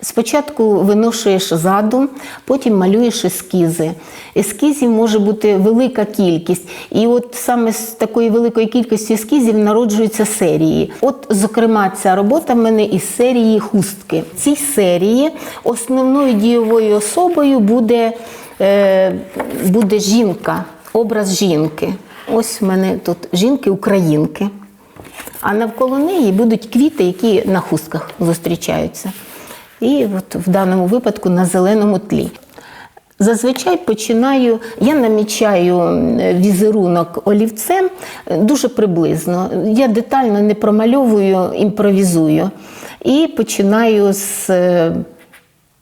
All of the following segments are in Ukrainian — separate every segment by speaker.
Speaker 1: Спочатку виношуєш задум, потім малюєш ескізи. Ескізів може бути велика кількість, і от саме з такої великої кількості ескізів народжуються серії. От, зокрема, ця робота в мене із серії хустки. В цій серії основною дієвою особою буде, е, буде жінка, образ жінки. Ось в мене тут жінки-українки. А навколо неї будуть квіти, які на хустках зустрічаються. І от в даному випадку на зеленому тлі. Зазвичай починаю, я намічаю візерунок олівцем е, дуже приблизно. Я детально не промальовую, імпровізую. І починаю з е,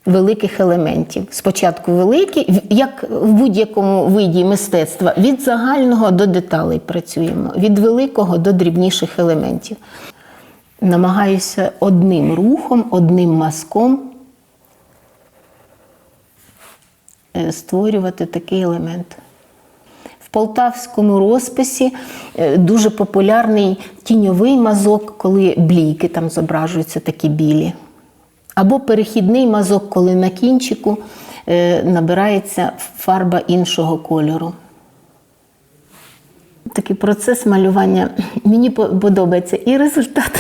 Speaker 1: великих елементів. Спочатку великі, як в будь-якому виді мистецтва, від загального до деталей працюємо, від великого до дрібніших елементів. Намагаюся одним рухом, одним мазком е, створювати такий елемент. В полтавському розписі е, дуже популярний тіньовий мазок, коли блійки там зображуються такі білі. Або перехідний мазок, коли на кінчику е, набирається фарба іншого кольору. Такий процес малювання мені подобається і результат,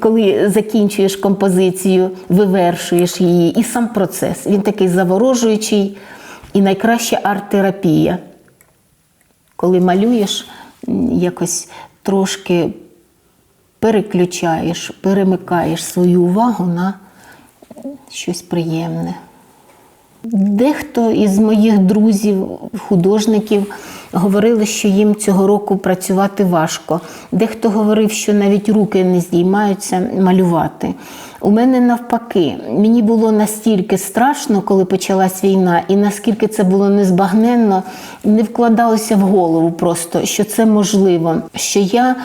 Speaker 1: коли закінчуєш композицію, вивершуєш її, і сам процес. Він такий заворожуючий і найкраща арт-терапія. Коли малюєш, якось трошки переключаєш, перемикаєш свою увагу на щось приємне. Дехто із моїх друзів, художників, говорили, що їм цього року працювати важко. Дехто говорив, що навіть руки не здіймаються малювати. У мене навпаки, мені було настільки страшно, коли почалась війна, і наскільки це було незбагненно, не вкладалося в голову просто, що це можливо, що я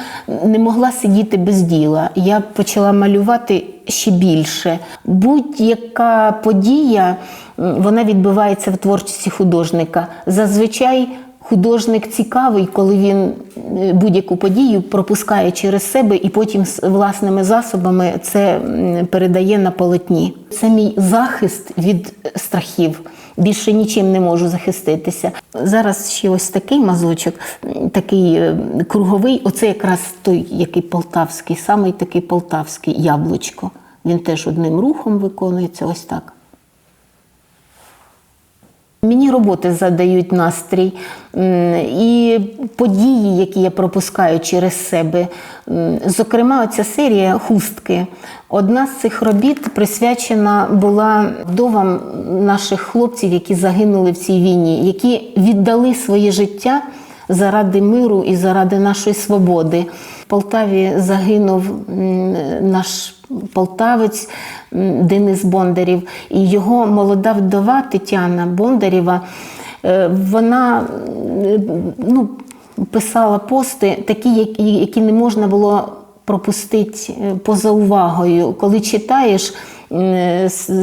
Speaker 1: не могла сидіти без діла. Я почала малювати ще більше. Будь-яка подія вона відбувається в творчості художника. Зазвичай художник цікавий, коли він е, будь-яку подію пропускає через себе і потім з власними засобами це передає на полотні. Це мій захист від страхів. Більше нічим не можу захиститися. Зараз ще ось такий мазочок, такий е, круговий. Оце якраз той, який полтавський, самий такий полтавський яблучко. Він теж одним рухом виконується ось так. Мені роботи задають настрій і події, які я пропускаю через себе. Зокрема, оця серія хустки. Одна з цих робіт присвячена була вдовам наших хлопців, які загинули в цій війні, які віддали своє життя заради миру і заради нашої свободи. Полтаві загинув наш полтавець Денис Бондарів і його молода вдова Тетяна Бондарєва. е, Вона ну, писала пости, такі, які, які не можна було пропустити е, поза увагою. Коли читаєш,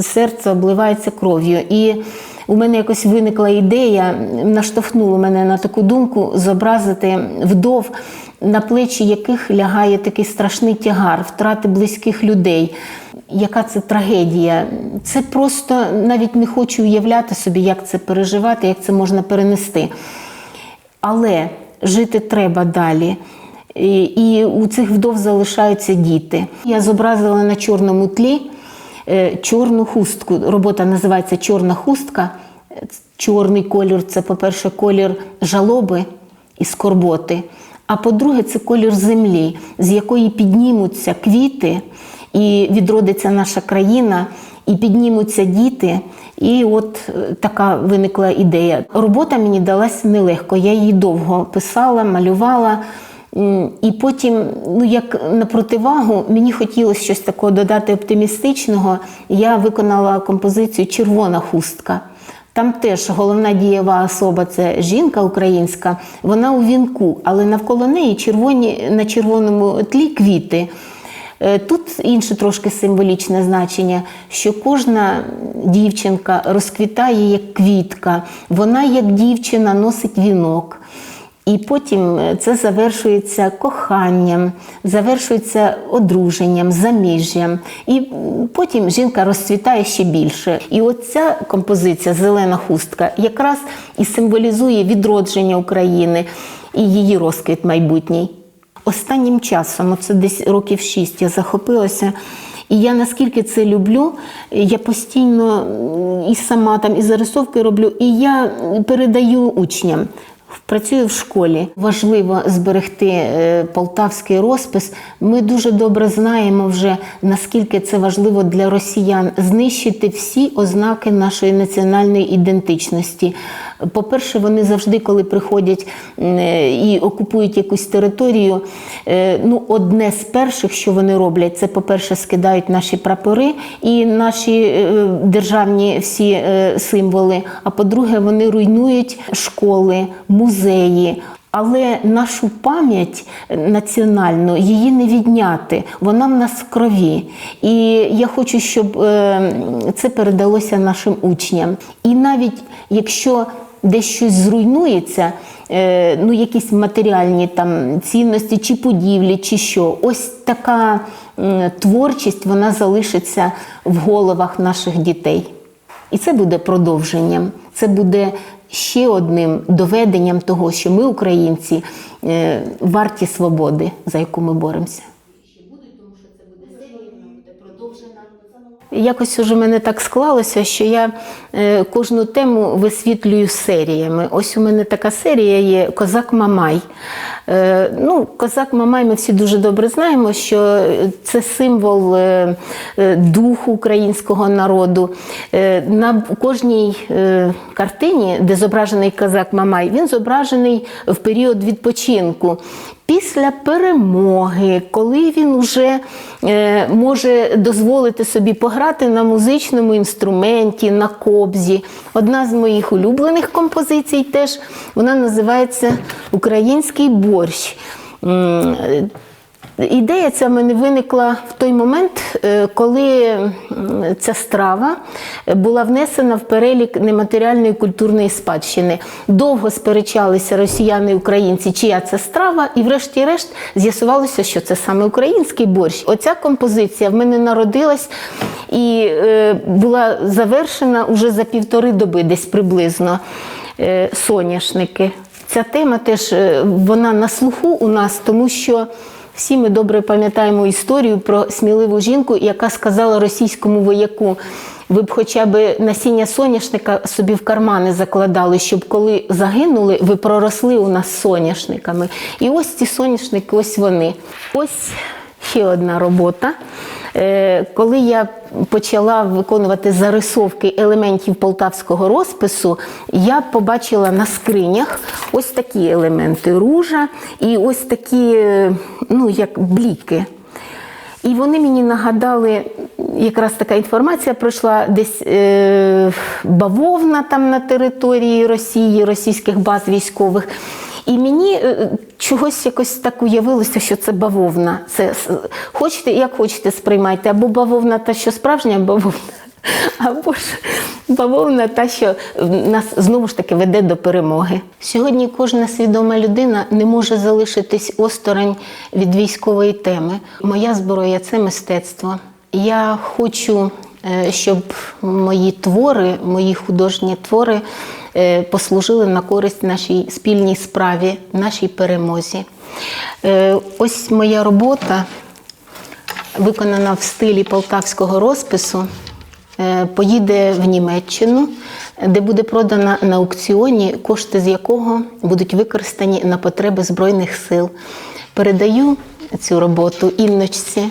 Speaker 1: серце обливається кров'ю. І у мене якось виникла ідея, наштовхнула мене на таку думку зобразити вдов, на плечі яких лягає такий страшний тягар, втрати близьких людей. Яка це трагедія? Це просто навіть не хочу уявляти собі, як це переживати, як це можна перенести. Але жити треба далі. І, у цих вдов залишаються діти. Я зобразила на чорному тлі чорну хустку. Робота називається Чорна хустка. Е, Чорний колір це, по-перше, колір жалоби і скорботи. А по-друге, це колір землі, з якої піднімуться квіти, і відродиться наша країна, і піднімуться діти. І от е, така виникла ідея. Робота мені далась нелегко. Я її довго писала, малювала. І потім, ну як на противагу, мені хотілося щось такого додати оптимістичного. Я виконала композицію Червона хустка. Там теж головна дієва особа це жінка українська, вона у вінку, але навколо неї червоні на червоному тлі квіти. Е, Тут інше трошки символічне значення, що кожна дівчинка розквітає як квітка, вона як дівчина носить вінок. І потім е, це завершується коханням, завершується одруженням, заміжжям. І потім жінка розцвітає ще більше. І оця композиція Зелена хустка якраз і символізує відродження України і її розквіт майбутній. Останнім часом, це десь років шість, я захопилася. І я наскільки це люблю, я постійно і сама там і зарисовки роблю, і я передаю учням. Працюю в школі. Важливо зберегти е, полтавський розпис. Ми дуже добре знаємо вже наскільки це важливо для росіян знищити всі ознаки нашої національної ідентичності. По-перше, вони завжди, коли приходять е, і окупують якусь територію, е, ну одне з перших, що вони роблять, це по-перше, скидають наші прапори і наші державні всі символи. А по-друге, вони руйнують школи, музеї. Але нашу пам'ять національну її не відняти. Вона в нас в крові. І я хочу, щоб е, це передалося нашим учням. І навіть якщо десь щось зруйнується, е, ну якісь матеріальні там цінності, чи будівлі, чи що, ось така творчість вона залишиться в головах наших дітей. І це буде продовженням. Це буде ще одним доведенням того, що ми, українці, е, варті свободи, за яку ми боремося. Якось уже мене так склалося, що я е, кожну тему висвітлюю серіями. Ось у мене така серія є Козак Мамай. Е, ну, Козак Мамай ми всі дуже добре знаємо, що це символ е, е, духу українського народу. На кожній картині, де зображений козак Мамай, він зображений в період відпочинку. Після перемоги, коли він вже е, може дозволити собі пограти на музичному інструменті, на кобзі. Одна з моїх улюблених композицій теж вона називається Український борщ. Е, Ідея ця в мене виникла в той момент, е, коли ця страва була внесена в перелік нематеріальної культурної спадщини. Довго сперечалися росіяни і українці, чия це страва, і врешті-решт з'ясувалося, що це саме український борщ. Оця композиція в мене народилась і е, була завершена уже за півтори доби, десь приблизно. Е, соняшники. Ця тема теж е, вона на слуху у нас, тому що. Всі ми добре пам'ятаємо історію про сміливу жінку, яка сказала російському вояку: ви б хоча б насіння соняшника собі в кармани закладали, щоб коли загинули, ви проросли у нас соняшниками. І ось ці соняшники, ось вони. Ось ще одна робота. Е, Коли я почала виконувати зарисовки елементів полтавського розпису, я побачила на скринях ось такі елементи ружа і ось такі, е, ну як бліки. І вони мені нагадали, якраз така інформація пройшла десь е, бавовна там на території Росії, російських баз військових. І мені е, чогось якось так уявилося, що це бавовна. Це хочете, як хочете, сприймайте, або бавовна та, що справжня бавовна, або ж бавовна та, що нас знову ж таки веде до перемоги. Сьогодні кожна свідома людина не може залишитись осторонь від військової теми. Моя зброя це мистецтво. Я хочу, е, щоб мої твори, мої художні твори послужили на користь нашій спільній справі, нашій перемозі. Е, Ось моя робота виконана в стилі полтавського розпису, е, поїде в Німеччину, де буде продана на аукціоні, кошти з якого будуть використані на потреби Збройних сил. Передаю цю роботу Інночці.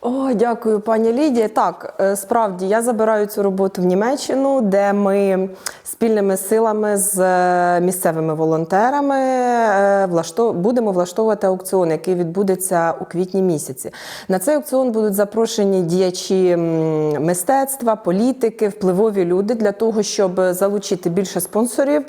Speaker 2: О, дякую, пані Лідія. Так, е, справді я забираю цю роботу в Німеччину, де ми спільними силами з е, місцевими волонтерами е, будемо влаштовувати аукціон, який відбудеться у квітні місяці. На цей аукціон будуть запрошені діячі мистецтва, політики, впливові люди для того, щоб залучити більше спонсорів,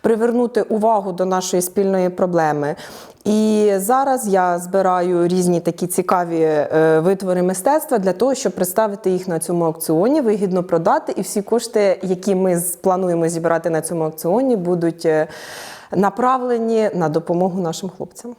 Speaker 2: привернути увагу до нашої спільної проблеми. І зараз я збираю різні такі цікаві е, витвори мистецтва для того, щоб представити їх на цьому аукціоні, вигідно продати. І всі кошти, які ми плануємо зібрати на цьому аукціоні, будуть е, направлені на допомогу нашим хлопцям.